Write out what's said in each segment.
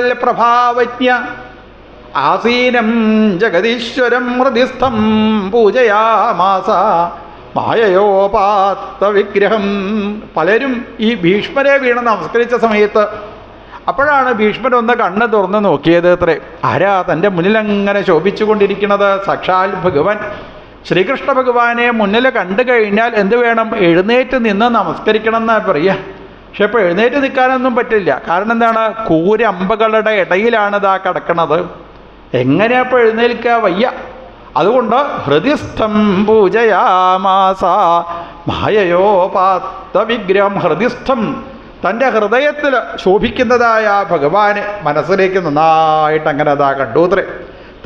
പ്രഭാവജ്ഞ. ആസീനം ജഗദീശ്വരം ഹൃദിസ്ഥം പൂജയാമാസ. മായയോപാത്ത വിഗ്രഹം. പലരും ഈ ഭീഷ്മരെ വീണ് നമസ്കരിച്ച സമയത്ത് അപ്പോഴാണ് ഭീഷ്മൻ ഒന്ന് കണ്ണ് തുറന്ന് നോക്കിയത് അത്രേ. ആരാ തന്റെ മുന്നിലങ്ങനെ ശോഭിച്ചുകൊണ്ടിരിക്കുന്നത്? സാക്ഷാൽ ഭഗവാൻ. ശ്രീകൃഷ്ണ ഭഗവാനെ മുന്നിൽ കണ്ടു കഴിഞ്ഞാൽ എന്ത് വേണം? എഴുന്നേറ്റ് നിന്ന് നമസ്കരിക്കണം എന്നാണ് പറയുക പക്ഷെ ഇപ്പോൾ എഴുന്നേറ്റ് നിൽക്കാനൊന്നും പറ്റില്ല. കാരണം എന്താണ്? കൂരമ്പകളുടെ ഇടയിലാണ് ഇതാ കിടക്കണത്. എങ്ങനെയാ ഇപ്പോൾ എഴുന്നേൽക്കുക വയ്യ. അതുകൊണ്ട് ഹൃദിസ്ഥം പൂജയാമാസ. മായയോപാത്ത വിഗ്രഹം. ഹൃദിസ്ഥം തന്റെ ഹൃദയത്തിൽ ശോഭിക്കുന്നതായ ഭഗവാനെ മനസ്സിലേക്ക് നന്നായിട്ട് അങ്ങനെ അതാ കണ്ടൂത്രേ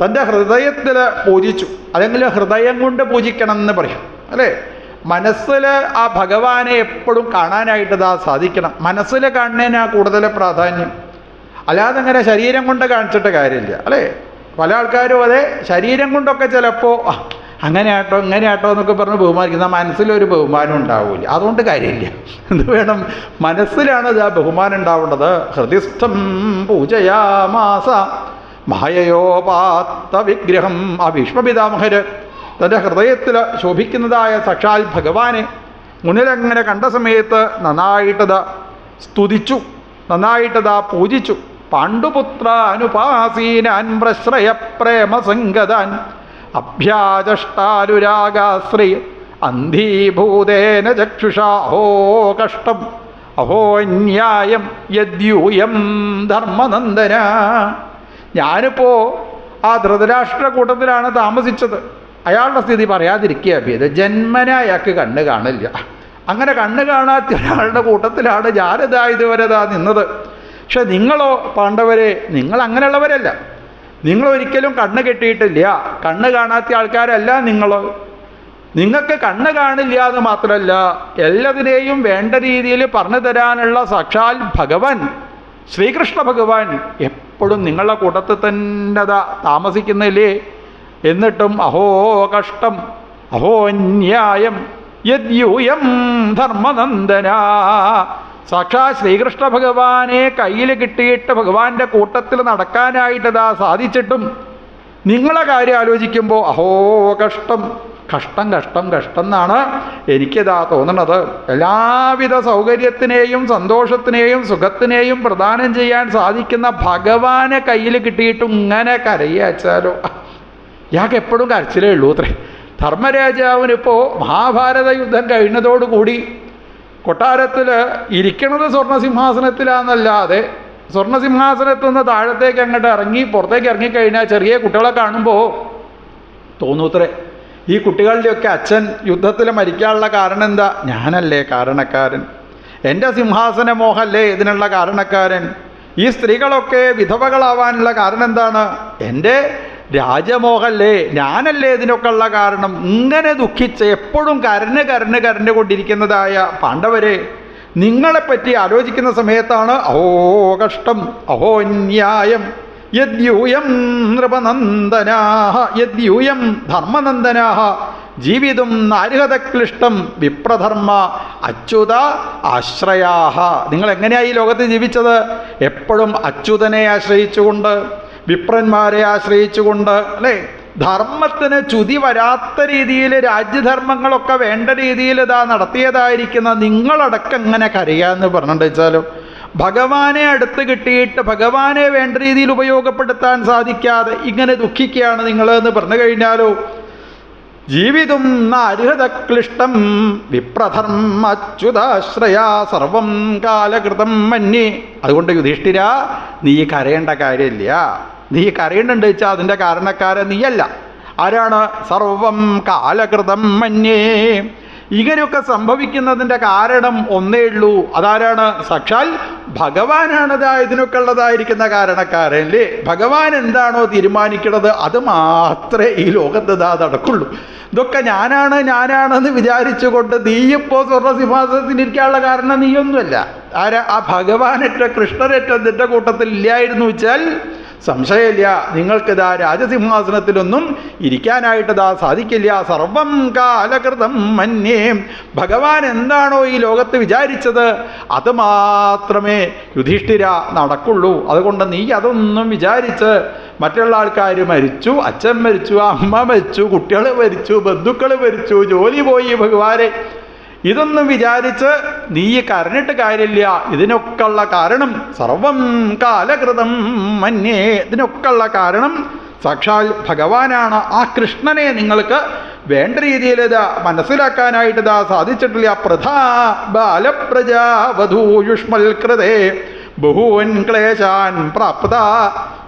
തന്റെ ഹൃദയത്തിൽ പൂജിച്ചു. അല്ലെങ്കിൽ ഹൃദയം കൊണ്ട് പൂജിക്കണം എന്ന് പറയും. അല്ലേ? മനസ്സിൽ ആ ഭഗവാനെ എപ്പോഴും കാണാനായിട്ട് ഇതാ സാധിക്കണം. മനസ്സിൽ കാണുന്നതിനാ കൂടുതൽ പ്രാധാന്യം. അല്ലാതെ അങ്ങനെ ശരീരം കൊണ്ട് കാണിച്ചിട്ട് കാര്യമില്ല അല്ലേ? പല ആൾക്കാരും അതെ ശരീരം കൊണ്ടൊക്കെ ചിലപ്പോൾ "ആ, അങ്ങനെ ആട്ടോ ഇങ്ങനെ ആട്ടോ എന്നൊക്കെ പറഞ്ഞ് ബഹുമാനിക്കുന്ന മനസ്സിലൊരു ബഹുമാനം ഉണ്ടാവില്ല അതുകൊണ്ട് കാര്യമില്ല. എന്ത് വേണം? മനസ്സിലാണ് ഇത് ആ ബഹുമാനം ഉണ്ടാവേണ്ടത്. ഹൃദിസ്ഥം പൂജയാമാസ. മായയോപാത്ത വിഗ്രഹം. ആ ഭീഷ്മപിതാമഹര് തന്റെ ഹൃദയത്തിൽ ശോഭിക്കുന്നതായ സക്ഷാൽ ഭഗവാനെ മുന്നിലങ്ങനെ കണ്ട സമയത്ത് നന്നായിട്ടത് സ്തുതിച്ചു നന്നായിട്ടത് പൂജിച്ചു. പാണ്ഡുപുത്ര അനുപാസീനാൻ പ്രശ്രയ പ്രേമസംഗതാൻ അഭ്യാചഷ്ടാനുരാഗാശ്രീ അന്ധീഭൂതേന ചക്ഷുഷാഹോ കഷ്ടം അഹോ അന്യായം യദ്യൂയം ധർമ്മനന്ദന. ഞാനിപ്പോൾ ആ ധൃതരാഷ്ട്ര കൂട്ടത്തിലാണ് താമസിച്ചത്. അയാളുടെ സ്ഥിതി പറയാതിരിക്കുക ഭേദ ജന്മന അയാൾക്ക് കണ്ണ് കാണില്ല. അങ്ങനെ കണ്ണ് കാണാത്ത ഒരാളുടെ കൂട്ടത്തിലാണ് ഞാനിതാ ഇതുവരെ ഇതാ നിന്നത്. പക്ഷെ നിങ്ങളോ പാണ്ഡവരെ നിങ്ങൾ അങ്ങനെയുള്ളവരല്ല. നിങ്ങൾ ഒരിക്കലും കണ്ണ് കെട്ടിയിട്ടില്ല. കണ്ണ് കാണാത്ത ആൾക്കാരല്ല നിങ്ങൾ. നിങ്ങൾക്ക് കണ്ണ് കാണില്ല എന്ന് മാത്രമല്ല എല്ലാത്തിനെയും വേണ്ട രീതിയിൽ പറഞ്ഞു തരാനുള്ള സാക്ഷാൽ ഭഗവാൻ ശ്രീകൃഷ്ണ ഭഗവാൻ എപ്പോഴും നിങ്ങളുടെ കൂട്ടത്തിൽ തന്നെ താമസിക്കുന്നില്ലേ? എന്നിട്ടും അഹോ കഷ്ടം അഹോ ന്യായം യദ്യൂയം ധർമ്മനന്ദന. സാക്ഷാ ശ്രീകൃഷ്ണ ഭഗവാനെ കയ്യിൽ കിട്ടിയിട്ട് ഭഗവാന്റെ കൂട്ടത്തിൽ നടക്കാനായിട്ടതാ സാധിച്ചിട്ടും നിങ്ങളെ കാര്യം ആലോചിക്കുമ്പോൾ അഹോ കഷ്ടം കഷ്ടം കഷ്ടം കഷ്ടം എന്നാണ് എനിക്കിതാ തോന്നണത് എല്ലാവിധ സൗകര്യത്തിനെയും സന്തോഷത്തിനെയും സുഖത്തിനെയും പ്രദാനം ചെയ്യാൻ സാധിക്കുന്ന ഭഗവാനെ കയ്യിൽ കിട്ടിയിട്ടും ഇങ്ങനെ കരയാച്ചാലോ? ഇയാൾക്ക് എപ്പോഴും കരച്ചിലേ ഉള്ളൂ അത്രേ. ധർമ്മരാജാവിനിപ്പോൾ മഹാഭാരത യുദ്ധം കഴിഞ്ഞതോടുകൂടി കൊട്ടാരത്തിൽ ഇരിക്കണത് സ്വർണസിംഹാസനത്തിലാണെന്നല്ലാതെ സ്വർണസിംഹാസനത്തിൽ നിന്ന് താഴത്തേക്ക് അങ്ങോട്ട് ഇറങ്ങി പുറത്തേക്ക് ഇറങ്ങിക്കഴിഞ്ഞാൽ ചെറിയ കുട്ടികളെ കാണുമ്പോൾ തോന്നൂത്രേ. ഈ കുട്ടികളുടെയൊക്കെ അച്ഛൻ യുദ്ധത്തിൽ മരിക്കാനുള്ള കാരണം എന്താ? ഞാനല്ലേ കാരണക്കാരൻ. എന്റെ സിംഹാസന മോഹല്ലേ ഇതിനുള്ള കാരണക്കാരൻ? ഈ സ്ത്രീകളൊക്കെ വിധവകളാവാനുള്ള കാരണം എന്താണ്? എന്റെ രാജമോഹല്ലേ? ഞാനല്ലേ ഇതിനൊക്കെ ഉള്ള കാരണം? ഇങ്ങനെ ദുഃഖിച്ച് എപ്പോഴും കരഞ്ഞ് കരഞ്ഞ് കരഞ്ഞു കൊണ്ടിരിക്കുന്നതായ പാണ്ഡവരെ നിങ്ങളെപ്പറ്റി ആലോചിക്കുന്ന സമയത്താണ് അഹോ കഷ്ടം അഹോ ന്യായം യദ്യൂയം നൃപനന്ദനാഹ യദ്യൂയം ധർമ്മനന്ദനാഹ ജീവിതം നാരുഹതക്ലിഷ്ടം വിപ്രധർമ്മ അച്യുത ആശ്രയാഹ. നിങ്ങൾ എങ്ങനെയാണ് ഈ ലോകത്ത് ജീവിച്ചത്? എപ്പോഴും അച്യുതനെ ആശ്രയിച്ചുകൊണ്ട് വിപ്രന്മാരെ ആശ്രയിച്ചുകൊണ്ട് അല്ലേ? ധർമ്മത്തിന് ചുതി വരാത്ത രീതിയിൽ രാജ്യധർമ്മങ്ങളൊക്കെ വേണ്ട രീതിയിൽ ഇതാ നടത്തിയതായിരിക്കുന്ന നിങ്ങളടക്കം എങ്ങനെ കരയാന്ന് പറഞ്ഞിട്ട് വെച്ചാലും ഭഗവാനെ അടുത്ത് കിട്ടിയിട്ട് ഭഗവാനെ വേണ്ട രീതിയിൽ ഉപയോഗപ്പെടുത്താൻ സാധിക്കാതെ ഇങ്ങനെ ദുഃഖിക്കുകയാണ് നിങ്ങൾ എന്ന് പറഞ്ഞു കഴിഞ്ഞാലോ ജീവിതം നാരുഹതക്ലിഷ്ടം വിപ്രധർമ്മച്യുതാശ്രയ സർവം കാലകൃതം മന്യേ. അതുകൊണ്ട് യുധിഷ്ഠിര നീ കരയേണ്ട കാര്യമില്ല. നീ കരയുന്നുണ്ട് വെച്ചാൽ അതിന്റെ കാരണക്കാരൻ നീയല്ല. ആരാണ്? സർവം കാലകൃതം മന്യേ. ഇങ്ങനെയൊക്കെ സംഭവിക്കുന്നതിന്റെ കാരണം ഒന്നേ ഉള്ളൂ. അതാരാണ്? സാക്ഷാൽ ഭഗവാനാണതാ ഇതിനൊക്കെ ഉള്ളതായിരിക്കുന്ന കാരണക്കാരൻ അല്ലേ? ഭഗവാൻ എന്താണോ തീരുമാനിക്കുന്നത് അത് മാത്രമേ ഈ ലോകത്ത് ഇതാ നടക്കുള്ളൂ. ഇതൊക്കെ ഞാനാണ് ഞാനാണെന്ന് വിചാരിച്ചുകൊണ്ട് നീയിപ്പോൾ സ്വർണസിംഹാസനത്തിനിരിക്കാനുള്ള കാരണം നീയൊന്നുമല്ല. ആരാ? ആ ഭഗവാനേറ്റ കൃഷ്ണനേറ്റ നിന്റെ കൂട്ടത്തിൽ ഇല്ലായിരുന്നു വെച്ചാൽ സംശയമില്ല. നിങ്ങൾക്കിതാ രാജസിംഹാസനത്തിലൊന്നും ഇരിക്കാനായിട്ടിതാ സാധിക്കില്ല. സർവം കാലകൃതം മന്യേ. ഭഗവാൻ എന്താണോ ഈ ലോകത്ത് വിചാരിച്ചത്? അത് മാത്രമേ യുധിഷ്ഠിര നടക്കുള്ളൂ. അതുകൊണ്ട് നീ അതൊന്നും വിചാരിച്ച് മറ്റുള്ള ആൾക്കാർ മരിച്ചു അച്ഛൻ മരിച്ചു അമ്മ മരിച്ചു കുട്ടികൾ മരിച്ചു ബന്ധുക്കൾ മരിച്ചു ജോലി പോയി ഭഗവാനെ. ഇതൊന്നും വിചാരിച്ച് നീ കരഞ്ഞിട്ട് കാര്യമില്ല. ഇതിനൊക്കെയുള്ള കാരണം സർവം കാലകൃതം മന്യേ. ഇതിനൊക്കെയുള്ള കാരണം സാക്ഷാൽ ഭഗവാനാണ് ആ കൃഷ്ണനെ നിങ്ങൾക്ക് വേണ്ട രീതിയിൽ ഇത് മനസ്സിലാക്കാനായിട്ട് ഇതാ സാധിച്ചിട്ടില്ല. പ്രധാ ബാലപ്രജാവധൂയുഷ്മൽ കൃതേ. ബഹൂൻ ക്ലേശാൻ പ്രാപ്ത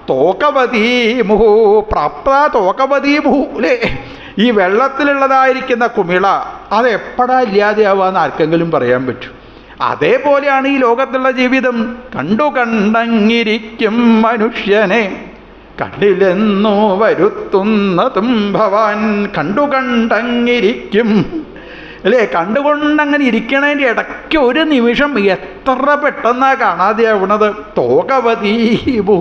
തോക്കവതീ മുഹു. പ്രാപ്ത തോക്കവതീ മുഹു അല്ലേ? ഈ വെള്ളത്തിലുള്ളതായിരിക്കുന്ന കുമിള അത് എപ്പോഴാ ഇല്ലാതെയാവാന്ന് ആർക്കെങ്കിലും പറയാൻ പറ്റും. അതേപോലെയാണ് ഈ ലോകത്തുള്ള ജീവിതം. കണ്ടു കണ്ടങ്ങിരിക്കും മനുഷ്യനെ. കണ്ടില്ലെന്നു വരുത്തുന്നതും ഭവാൻ കണ്ടു കണ്ടങ്ങിരിക്കും അല്ലേ? കണ്ടുകൊണ്ട് അങ്ങനെ ഇരിക്കണതിന്റെ ഇടയ്ക്ക് ഒരു നിമിഷം എത്ര പെട്ടെന്നാ കാണാതെയാവണത്? തോകവതി ഭൂ.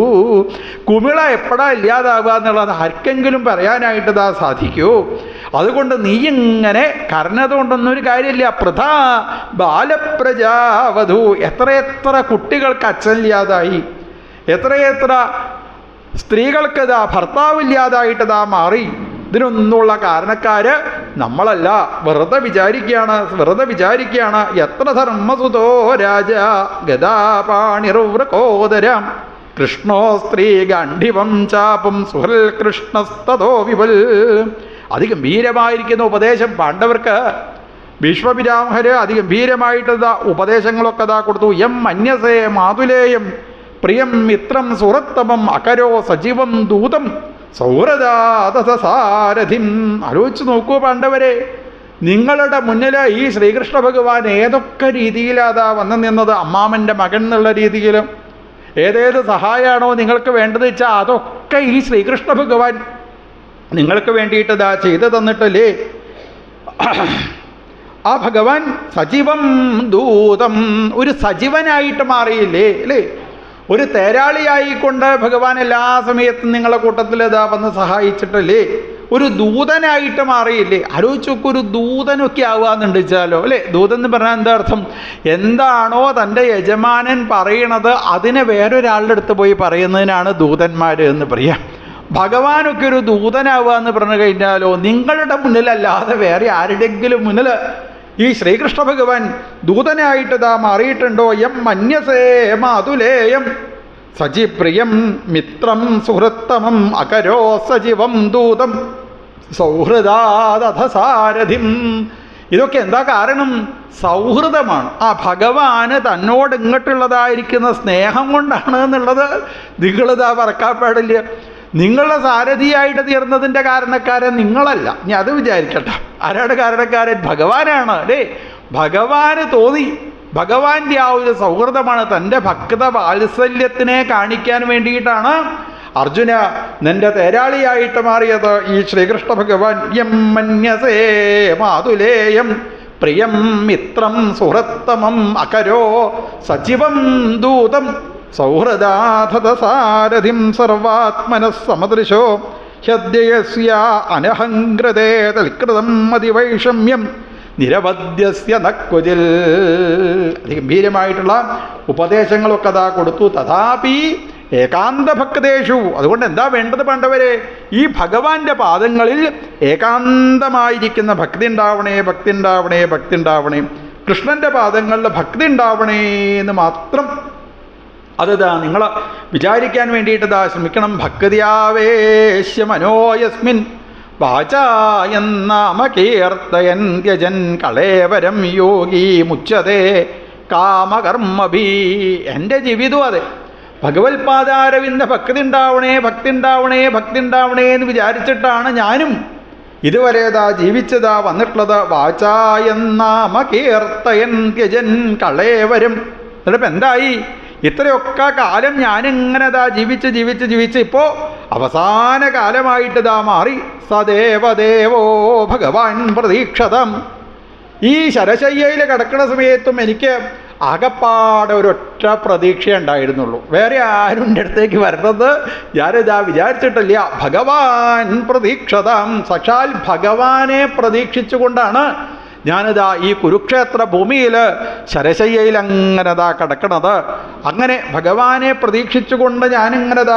കുമിള എപ്പോഴാ ഇല്ലാതാവുക എന്നുള്ളത് ആർക്കെങ്കിലും പറയാനായിട്ട് ഇതാ സാധിക്കൂ. അതുകൊണ്ട് നീ ഇങ്ങനെ കരഞ്ഞതുകൊണ്ടൊന്നും ഒരു കാര്യമില്ല. പ്രധാ ബാലപ്രജാവധു. എത്രയെത്ര കുട്ടികൾക്ക് അച്ഛനില്ലാതായി. എത്രയെത്ര സ്ത്രീകൾക്കിതാ ഭർത്താവില്ലാതായിട്ടിതാ മാറി. ഇതിനൊന്നുള്ള കാരണക്കാര് നമ്മളല്ല. വെറുതെ വിചാരിക്കുകയാണ് വെറുതെ വിചാരിക്കുകയാണ് എത്ര ധർമ്മസുതോ രാജ ഗതാപാണിർവൃകോദരം കൃഷ്ണോ സ്ത്രീ ഗണ്ഡിവം ചാപം സുഹൽ കൃഷ്ണസ്തോ വിപൽ. അതിഗംഭീരമായിരിക്കുന്ന ഉപദേശം പാണ്ഡവർക്ക് ഭീഷ്മപിരാമഹര് അതിഗംഭീരമായിട്ട് ഉപദേശങ്ങളൊക്കെ ഇതാ കൊടുത്തു. എം മന്യസേ മാതുലേയം പ്രിയം മിത്രം സുഹൃത്തമം അകരോ സജീവം ദൂതം. സൗഹൃദാതസാരഥിം ആലോചിച്ച് നോക്കൂ പാണ്ഡവരെ നിങ്ങളുടെ മുന്നിൽ ഈ ശ്രീകൃഷ്ണ ഭഗവാൻ ഏതൊക്കെ രീതിയിലാതാ വന്നു നിന്നത്? അമ്മാമന്റെ മകൻ എന്നുള്ള രീതിയിലും ഏതേത് സഹായമാണോ നിങ്ങൾക്ക് വേണ്ടത് വെച്ചാൽ അതൊക്കെ ഈ ശ്രീകൃഷ്ണ ഭഗവാൻ നിങ്ങൾക്ക് വേണ്ടിയിട്ട് ഇതാ ചെയ്തു തന്നിട്ടല്ലേ? ആ ഭഗവാൻ സജീവം ദൂതം ഒരു സജീവനായിട്ട് മാറിയില്ലേ അല്ലേ? ഒരു തേരാളിയായിക്കൊണ്ട് ഭഗവാൻ എല്ലാ സമയത്തും നിങ്ങളെ കൂട്ടത്തിൽ ഇതാ വന്ന് സഹായിച്ചിട്ടല്ലേ? ഒരു ദൂതനായിട്ട് മാറിയില്ലേ? ആലോചിച്ച് നോക്കൂ ഒരു ദൂതനൊക്കെ ആവുകയെന്നുണ്ട് വെച്ചാലോ അല്ലേ? ദൂതൻ എന്ന് പറഞ്ഞാൽ എന്താ അർത്ഥം? എന്താണോ തന്റെ യജമാനൻ പറയണത് അതിനെ വേറൊരാളുടെ അടുത്ത് പോയി പറയുന്നതിനാണ് ദൂതന്മാർ എന്ന് പറയാം. ഭഗവാനൊക്കെ ഒരു ദൂതനാവുക എന്ന് പറഞ്ഞു കഴിഞ്ഞാലോ നിങ്ങളുടെ മുന്നിലല്ലാതെ വേറെ ആരുടെങ്കിലും മുന്നിൽ ഈ ശ്രീകൃഷ്ണ ഭഗവാൻ ദൂതനായിട്ട് ഇതാ മാറിയിട്ടുണ്ടോ? എം മന്യസേ മാതുലേയം. സജിപ്രിയം മിത്രം സുഹൃത്തമം അകരോ സജീവം ദൂതം. സൗഹൃദാദസാരഥിം ഇതൊക്കെ എന്താ കാരണം? സൗഹൃദമാണ്. ആ ഭഗവാന് തന്നോട് ഇങ്ങോട്ടുള്ളതായിരിക്കുന്ന സ്നേഹം കൊണ്ടാണ് എന്നുള്ളത് നിങ്ങളിതാ പറക്കാൻ പാടില്ല. നിങ്ങളുടെ സാരഥിയായിട്ട് തീർന്നതിന്റെ കാരണക്കാരൻ നിങ്ങളല്ല. ഇനി അത് വിചാരിക്കട്ടെ ആരാണ് കാരണക്കാരൻ? ഭഗവാനാണ്. അല്ലേ ഭഗവാന് തോന്നി. ഭഗവാന്റെ ആ ഒരു സൗഹൃദമാണ് തന്റെ ഭക്ത വാത്സല്യത്തിനെ കാണിക്കാൻ വേണ്ടിയിട്ടാണ് അർജുന നിന്റെ തേരാളിയായിട്ട് മാറിയത്. ഈ ശ്രീകൃഷ്ണ ഭഗവാൻ യം മന്യസേ മാതുലേയം പ്രിയം മിത്രം സുഹൃത്തമം അകരോ സജീവം ദൂതം. സൗഹൃദാധസാരഥിം സർവാത്മനഃസമദൃശോ ഹ്യദ്യയസ്യ അനഹങ്കൃതേ തൽകൃതം അതിവൈഷമ്യം. നിരവധ്യസ്യ നക്വജിൽ അതിഗംഭീരമായിട്ടുള്ള ഉപദേശങ്ങളൊക്കെ അതാ കൊടുത്തു. തഥാപി ഏകാന്ത ഭക്തേഷു അതുകൊണ്ട് എന്താ വേണ്ടത് പണ്ടവരെ ഈ ഭഗവാന്റെ പാദങ്ങളിൽ ഏകാന്തമായിരിക്കുന്ന ഭക്തി ഉണ്ടാവണേ ഭക്തി ഉണ്ടാവണേ ഭക്തി ഉണ്ടാവണേ കൃഷ്ണന്റെ പാദങ്ങളിൽ ഭക്തി ഉണ്ടാവണേ എന്ന് മാത്രം അതിതാ നിങ്ങൾ വിചാരിക്കാൻ വേണ്ടിയിട്ടതാ ശ്രമിക്കണം. ഭക്തിയാവേശ്യ മനോയസ്മിൻ വാചായെന്നാമ കീർത്തയൻ ത്യജൻ കളേവരം യോഗി മുച്ചതേ കാമകർമ്മഭീ. എന്റെ ജീവിതവും അതെ. ഭഗവത് പാദാരവിന്ദ ഭക്തി ഉണ്ടാവണേ ഭക്തി ഉണ്ടാവണേ ഭക്തി ഉണ്ടാവണേ എന്ന് വിചാരിച്ചിട്ടാണ് ഞാനും ഇതുവരേതാ ജീവിച്ചതാ വന്നിട്ടുള്ളത്. വാചായെന്നാമ കീർത്തയൻ ത്യജൻ കളേവരും. എന്നിട്ടിപ്പോൾ എന്തായി? ഇത്രയൊക്കെ കാലം ഞാനിങ്ങനെ ദാ ജീവിച്ച് ജീവിച്ച് ജീവിച്ച് ഇപ്പോൾ അവസാന കാലമായിട്ട് ദാ മാറി. സദേവദേവോ ഭഗവാൻ പ്രതീക്ഷതം. ഈ ശരശയ്യയിൽ കിടക്കുന്ന സമയത്തും എനിക്ക് അകപ്പാടെ ഒരൊറ്റ പ്രതീക്ഷ ഉണ്ടായിരുന്നുള്ളൂ. വേറെ ആരും എന്റെ അടുത്തേക്ക് വരണത് ഞാനിതാ വിചാരിച്ചിട്ടില്ല. ഭഗവാൻ പ്രതീക്ഷതാം. സാക്ഷാൽ ഭഗവാനെ പ്രതീക്ഷിച്ചുകൊണ്ടാണ് ഞാനിതാ ഈ കുരുക്ഷേത്ര ഭൂമിയിൽ ശരശയ്യയിൽ അങ്ങനെതാ കിടക്കണത്. അങ്ങനെ ഭഗവാനെ പ്രതീക്ഷിച്ചുകൊണ്ട് ഞാനിങ്ങനെ ദാ